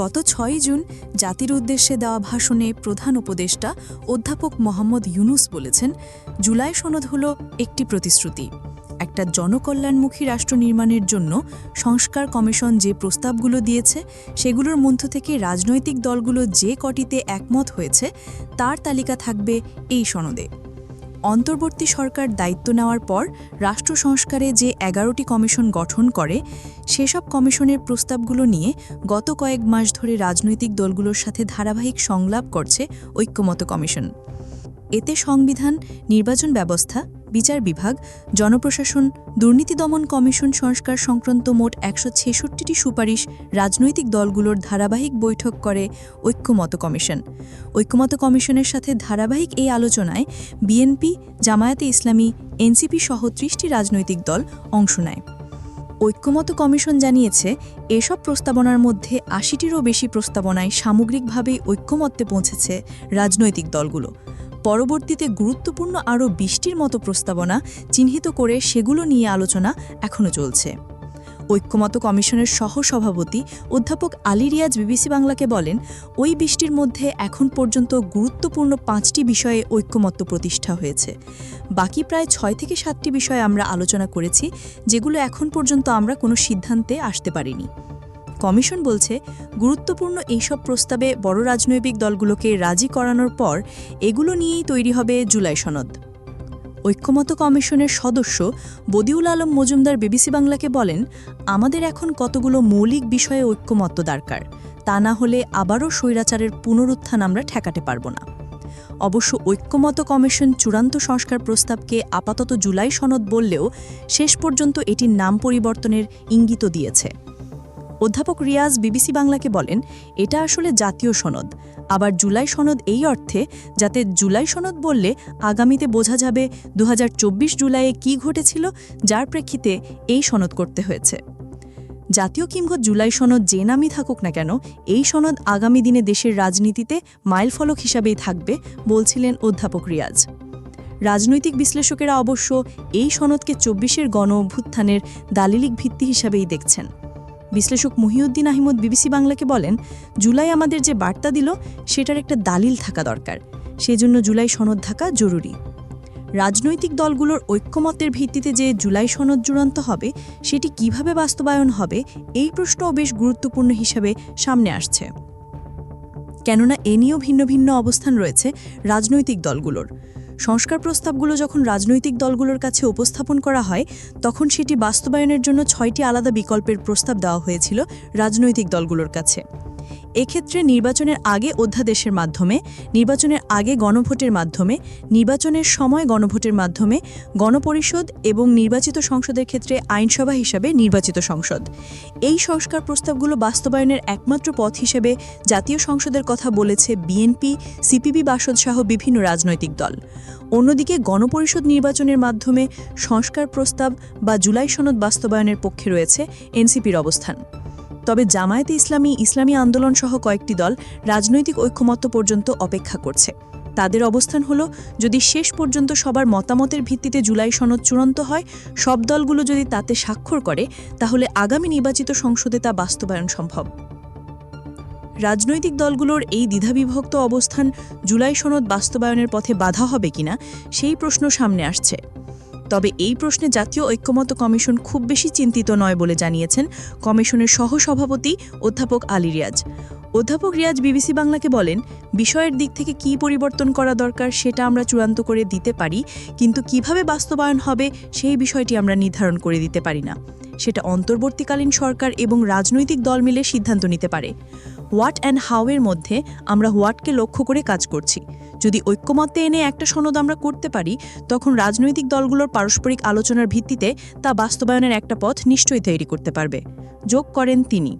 গত ছয় জুন জাতির উদ্দেশ্যে দেওয়া ভাষণে প্রধান উপদেষ্টা অধ্যাপক মোহাম্মদ ইউনুস বলেছেন, জুলাই সনদ হল একটি প্রতিশ্রুতি। একটা জনকল্যাণমুখী রাষ্ট্র নির্মাণের জন্য সংস্কার কমিশন যে প্রস্তাবগুলো দিয়েছে, সেগুলোর মধ্য থেকে রাজনৈতিক দলগুলো যে কটিতে একমত হয়েছে, তার তালিকা থাকবে এই সনদে। অন্তর্বর্তী সরকার দায়িত্ব নেওয়ার পর রাষ্ট্র সংস্কারে যে এগারোটি কমিশন গঠন করে, সেসব কমিশনের প্রস্তাবগুলো নিয়ে গত কয়েক মাস ধরে রাজনৈতিক দলগুলোর সাথে ধারাবাহিক সংলাপ করছে ঐক্যমত কমিশন। এতে সংবিধান, নির্বাচন ব্যবস্থা বিচার বিভাগ, জনপ্রশাসন, দুর্নীতি দমন কমিশন সংস্কার সংক্রান্ত মোট একশো ছেষট্টিটি সুপারিশ রাজনৈতিক দলগুলোর ধারাবাহিক বৈঠক করে ঐক্যমত কমিশন। ঐক্যমত কমিশনের সাথে ধারাবাহিক এই আলোচনায় বিএনপি, জামায়াতে ইসলামী, এনসিপি সহ ত্রিশটি রাজনৈতিক দল অংশ নেয়। ঐক্যমত কমিশন জানিয়েছে, এসব প্রস্তাবনার মধ্যে আশিটিরও বেশি প্রস্তাবনায় সামগ্রিকভাবেই ঐক্যমত্যে পৌঁছেছে রাজনৈতিক দলগুলো। পরবর্তীতে গুরুত্বপূর্ণ আরও বিশটির মতো প্রস্তাবনা চিহ্নিত করে সেগুলো নিয়ে আলোচনা এখনও চলছে। ঐক্যমত কমিশনের সহসভাপতি অধ্যাপক আলী রিয়াজ বিবিসি বাংলাকে বলেন, ওই বৃষ্টির মধ্যে এখন পর্যন্ত গুরুত্বপূর্ণ পাঁচটি বিষয়ে ঐক্যমত্য প্রতিষ্ঠা হয়েছে। বাকি প্রায় ছয় থেকে সাতটি বিষয়ে আমরা আলোচনা করেছি, যেগুলো এখন পর্যন্ত আমরা কোনো সিদ্ধান্তে আসতে পারিনি। কমিশন বলছে, গুরুত্বপূর্ণ এইসব প্রস্তাবে বড় রাজনৈতিক দলগুলোকে রাজি করানোর পর এগুলো নিয়েই তৈরি হবে জুলাই সনদ। ঐক্যমত কমিশনের সদস্য বদিউল আলম মজুমদার বিবিসি বাংলাকে বলেন, আমাদের এখন কতগুলো মৌলিক বিষয়ে ঐক্যমত্য দরকার, তা না হলে আবারও স্বৈরাচারের পুনরুত্থান আমরা ঠেকাতে পারব না। অবশ্য ঐক্যমত কমিশন চূড়ান্ত সংস্কার প্রস্তাবকে আপাতত জুলাই সনদ বললেও শেষ পর্যন্ত এটির নাম পরিবর্তনের ইঙ্গিত দিয়েছে। অধ্যাপক রিয়াজ বিবিসি বাংলাকে বলেন, এটা আসলে জাতীয় সনদ। আবার জুলাই সনদ এই অর্থে যাতে জুলাই সনদ বললে আগামীতে বোঝা যাবে দু হাজার চব্বিশ জুলাইয়ে কি ঘটেছিল, যার প্রেক্ষিতে এই সনদ করতে হয়েছে। জাতীয় কিংবা জুলাই সনদ যে নামই থাকুক না কেন, এই সনদ আগামী দিনে দেশের রাজনীতিতে মাইলফলক হিসাবেই থাকবে, বলছিলেন অধ্যাপক রিয়াজ। রাজনৈতিক বিশ্লেষকেরা অবশ্য এই সনদকে চব্বিশের গণ অভ্যুত্থানের দালিলিক ভিত্তি হিসাবেই দেখছেন। বিশ্লেষক মহিউদ্দিন আহমদ বিবিসি বাংলাকে বলেন, জুলাই আমাদের যে বার্তা দিল, সেটার একটা দালিল থাকা দরকার। সেজন্য জুলাই সনদ থাকা জরুরি। রাজনৈতিক দলগুলোর ঐক্যমতের ভিত্তিতে যে জুলাই সনদ চূড়ান্ত হবে, সেটি কীভাবে বাস্তবায়ন হবে, এই প্রশ্নও বেশ গুরুত্বপূর্ণ হিসাবে সামনে আসছে। কেননা এ নিয়েও ভিন্ন ভিন্ন অবস্থান রয়েছে রাজনৈতিক দলগুলোর। সংস্কার প্রস্তাবগুলো যখন রাজনৈতিক দলগুলোর কাছে উপস্থাপন করা হয়, তখন সেটি বাস্তবায়নের জন্য ছয়টি আলাদা বিকল্পের প্রস্তাব দেওয়া হয়েছিল রাজনৈতিক দলগুলোর কাছে। এক্ষেত্রে নির্বাচনের আগে অধ্যাদেশের মাধ্যমে, নির্বাচনের আগে গণভোটের মাধ্যমে, নির্বাচনের সময় গণভোটের মাধ্যমে গণপরিষদ এবং নির্বাচিত সংসদের ক্ষেত্রে আইনসভা হিসাবে নির্বাচিত সংসদ। এই সংস্কার প্রস্তাবগুলো বাস্তবায়নের একমাত্র পথ হিসেবে জাতীয় সংসদের কথা বলেছে বিএনপি, সিপিবি বাসদ সহ বিভিন্ন রাজনৈতিক দল। অন্যদিকে গণপরিষদ নির্বাচনের মাধ্যমে সংস্কার প্রস্তাব বা জুলাই সনদ বাস্তবায়নের পক্ষে রয়েছে এনসিপির অবস্থান। তবে জামায়াতে ইসলামী ইসলামী আন্দোলন সহ কয়েকটি দল রাজনৈতিক ঐক্যমত্য পর্যন্ত অপেক্ষা করছে। তাদের অবস্থান হল, যদি শেষ পর্যন্ত সবার মতামতের ভিত্তিতে জুলাই সনদ চূড়ান্ত হয়, সব দলগুলো যদি তাতে স্বাক্ষর করে, তাহলে আগামী নির্বাচিত সংসদে তা বাস্তবায়ন সম্ভব। রাজনৈতিক দলগুলোর এই দ্বিধাবিভক্ত অবস্থান জুলাই সনদ বাস্তবায়নের পথে বাধা হবে কিনা, সেই প্রশ্ন সামনে আসছে। তবে এই প্রশ্নে জাতীয় ঐক্যমত কমিশন খুব বেশি চিন্তিত নয় বলে জানিয়েছেন কমিশনের সহসভাপতি অধ্যাপক আলী রিয়াজ। অধ্যাপক রিয়াজ বিবিসি বাংলাকে বলেন, বিষয়ের দিক থেকে কি পরিবর্তন করা দরকার সেটা আমরা চূড়ান্ত করে দিতে পারি, কিন্তু কীভাবে বাস্তবায়ন হবে সেই বিষয়টি আমরা নির্ধারণ করে দিতে পারি না। সেটা অন্তর্বর্তীকালীন সরকার এবং রাজনৈতিক দল মিলে সিদ্ধান্ত নিতে পারে। হোয়াট অ্যান্ড হাউ এর মধ্যে আমরা হোয়াটকে লক্ষ্য করে কাজ করছি। যদি ঐক্যমত্যে এনে একটা সনদ আমরা করতে পারি, তখন রাজনৈতিক দলগুলোর পারস্পরিক আলোচনার ভিত্তিতে তা বাস্তবায়নের একটা পথ নিশ্চয়ই তৈরি করতে পারবে। যোগ করেন তিনি।